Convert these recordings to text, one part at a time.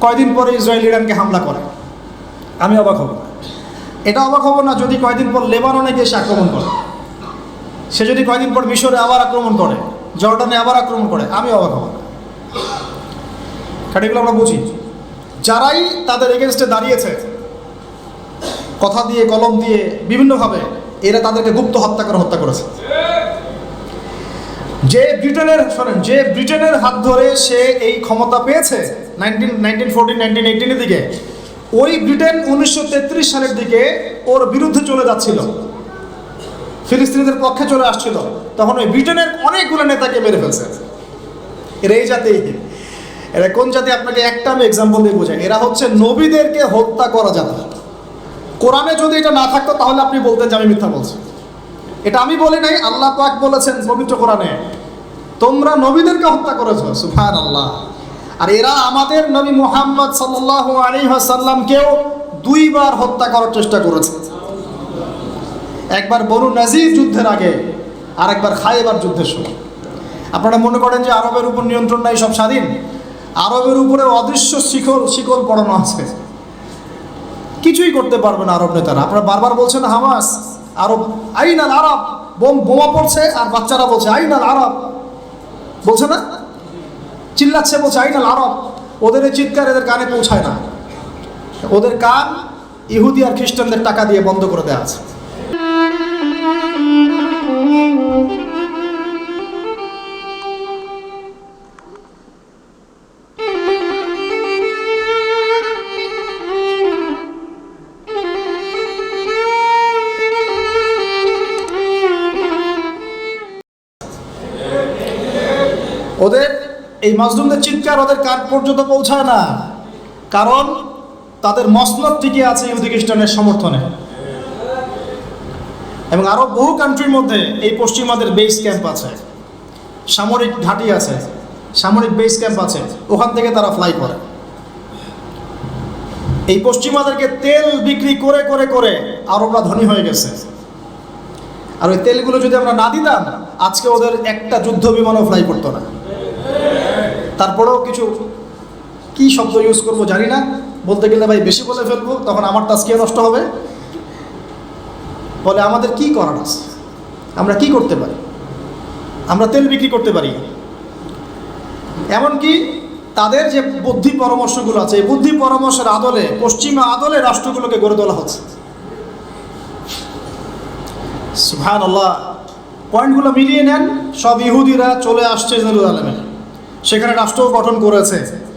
কয়দিন পরে ইসরায়েল ইরানকে হামলা করে? আমি অবাক হব। না এটা অবাক হব না যদি কয়দিন পর লেবাননে গিয়ে সে আক্রমণ করে। সে যদি কয়দিন পর মিশরে আবার আক্রমণ করে, জর্ডানে আবার আক্রমণ করে, আমি অবাক হব না। কারণ আমরা বুঝি। যারাই তাদের এগেনস্টে দাঁড়িয়েছে, কথা দিয়ে, কলম দিয়ে, বিভিন্নভাবে এরা তাদেরকে গুপ্ত হত্যা করে, হত্যা করেছে। যে ব্রিটেনের শোনেন যে ব্রিটেনের হাত ধরে সে এই ক্ষমতা পেয়েছে নাইনটিন নাইনটিন নাইনটিন দিকে, ওই ব্রিটেন উনিশশো তেত্রিশ সালের দিকে ওর বিরুদ্ধে চলে যাচ্ছিল। ফিলিস্তিনিদের পক্ষে চলে আসছিল। তখন ওই ব্রিটেনের অনেকগুলো নেতাকে মেরে ফেলছে। এরা এই জাতি এরা কোন জাতি? আপনাকে একটা আমি এক্সাম্পল দিয়ে বোঝাই। এরা হচ্ছে নবীদেরকে হত্যা করা যাবে কোরআনে যদি এটা না থাকতো, তাহলে আপনি বলতেন যে আমি মিথ্যা বলছি। এটা আমি বলি নাই, আল্লাহ পাক বলেছেন পবিত্র কোরআনে, তোমরা নবীদেরকে হত্যা করেছ সুফান আল্লাহ আর এরা আমাদের নবী মুহাম্মদ সাল্লাহ আলী সাল্লামকেও দুইবার হত্যা করার চেষ্টা করেছে। একবার বনু নাজির যুদ্ধের আগে আর একবার খাইবার যুদ্ধের সময়। আপনারা মনে করেন যে আরবের উপর নিয়ন্ত্রণ নাই, সব স্বাধীন? আরবের উপরে অদৃশ্য শিকল শিকল পড়ানো আছে। কিছুই করতে পারবে না আরব নেতারা। আপনারা বারবার বলছেন হামাস আরব আইনাল আরব বোম, বোমা পড়ছে আর বাচ্চারা বলছে, আইনাল আরব। বলছে না? চিল্লাচ্ছে, বলছে, আইনাল আরব। ওদের এই চিৎকার এদের কানে পৌঁছায় না। ওদের কান ইহুদি আর খ্রিস্টানদের টাকা দিয়ে বন্ধ করে দেওয়া আছে। ওদের এই মাজলুমদের চিৎকার ওদের কান পর্যন্ত পৌঁছায় না। কারণ তাদের মসনদ টিকে আছে ইহুদি খ্রিস্টানের সমর্থনে। এবং আরও বহু কান্ট্রির মধ্যে এই পশ্চিমাদের বেস ক্যাম্প আছে। সামরিক ঘাঁটি আছে, সামরিক বেস ক্যাম্প আছে, ওখান থেকে তারা ফ্লাই করে। এই পশ্চিমাদেরকে তেল বিক্রি করে করে করে আরবরা ধনী হয়ে গেছে। আর ওই তেলগুলো যদি আমরা না দিতাম, আজকে ওদের একটা যুদ্ধ বিমানও ফ্লাই করতো না। তারপরেও কিছু, কি শব্দ ইউজ করব জানি না। বলতে গেলে ভাই বেশি বলে ফেলব, তখন আমার টাস্কিয়া নষ্ট হবে। বলে আমাদের কি করার আছে? আমরা কি করতে পারি? আমরা তেল বিক্রি করতে পারি। এমনকি তাদের যে বুদ্ধি পরামর্শগুলো আছে, এই বুদ্ধি পরামর্শের আদলে, পশ্চিমা আদলে রাষ্ট্রগুলোকে গড়ে তোলা হচ্ছে। সুহান আল্লাহ পয়েন্টগুলো মিলিয়ে নেন, সব ইহুদিরা চলে আসছে জেরুজালেমে। সেখানে রাষ্ট্র গঠন করেছে।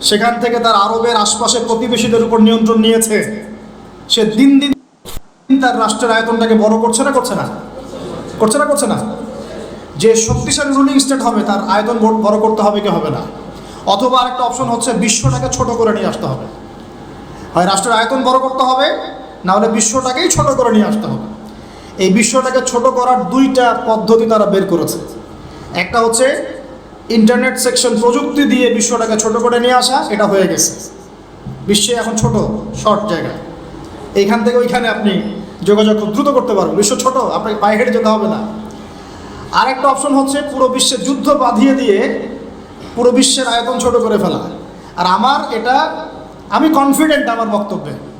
সেখান থেকে তার আরবের আশপাশের প্রতিবেশীদের উপর নিয়ন্ত্রণ নিয়েছে। সে দিন দিন তার রাষ্ট্রের আয়তনটাকে বড় করছে না করছে না? করছে না করছে না? যে শক্তিশালী রুলিং স্টেট হবে, তার আয়তন বড়- করতে হবে কি হবে না? অথবা আরেকটা অপশন হচ্ছে, বিশ্বটাকে ছোট করে নিয়ে আসতে হবে। হয় রাষ্ট্রের আয়তন বড় করতে হবে, না হলে বিশ্বটাকেই ছোট করে নিয়ে আসতে হবে। এই বিশ্বটাকে ছোট করার দুইটা পদ্ধতি তারা বের করেছে। একটা হচ্ছে ইন্টারনেট সেকশন প্রযুক্তি দিয়ে বিশ্বটাকে ছোট করে নিয়ে আসা, এটা হয়ে গেছে। বিশ্বে এখন ছোট শর্ট জায়গায়। এইখান থেকে ওইখানে আপনি যোগাযোগ খুব দ্রুত করতে পারবেন। বিশ্ব ছোট, আপনাকে হেঁটে যেতে হবে না। আর একটা অপশন হচ্ছে পুরো বিশ্বে যুদ্ধ বাঁধিয়ে দিয়ে পুরো বিশ্বের আয়তন ছোট করে ফেলা। আর আমার এটা, আমি কনফিডেন্ট আমার বক্তব্যে।